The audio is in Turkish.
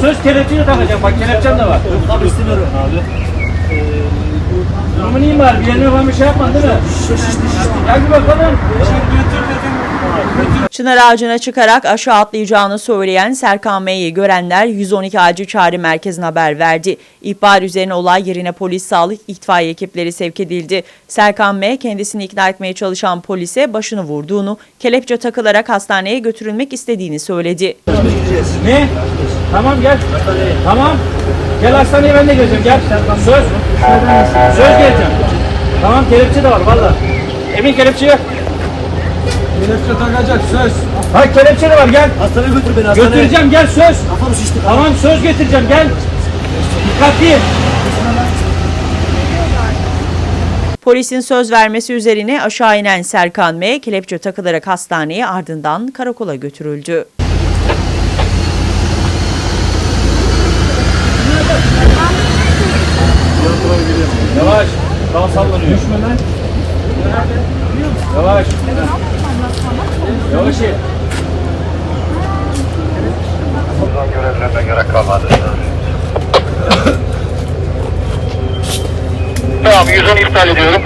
Söz kelepçeyi takacağım. Bak kelepçem de var. Abi istemiyorum abi. Durumun iyi mi var? Bir yerine falan bir şey yapmadın değil mi? Gel bir bakalım. Çınar ağacına çıkarak aşağı atlayacağını söyleyen Serkan M'yi görenler 112 acil çağrı merkezine haber verdi. İhbar üzerine olay yerine polis, sağlık, itfaiye ekipleri sevk edildi. Serkan M kendisini ikna etmeye çalışan polise başını vurduğunu, kelepçe takılarak hastaneye götürülmek istediğini söyledi. Ne? Tamam gel. Tamam. Gel hastaneye ben de geleceğim. Gel. Söz. Söz geleceğim. Tamam kelepçe de var valla. Emin kelepçe yok. Kelepçe takacak söz. Hayır kelepçe de var gel. Hastaneye götür beni hastaneye. Götüreceğim gel söz. Kafam şişti. Tamam söz getireceğim gel. Dikkatli. Polisin söz vermesi üzerine aşağı inen Serkan M kelepçe takılarak hastaneye ardından karakola götürüldü. Yavaş. Sağ sallanıyor. Düşme lan. Yavaş. Yavaş in. Buradan görevlerine gerek kalmadı. tamam 110 iptal ediyorum.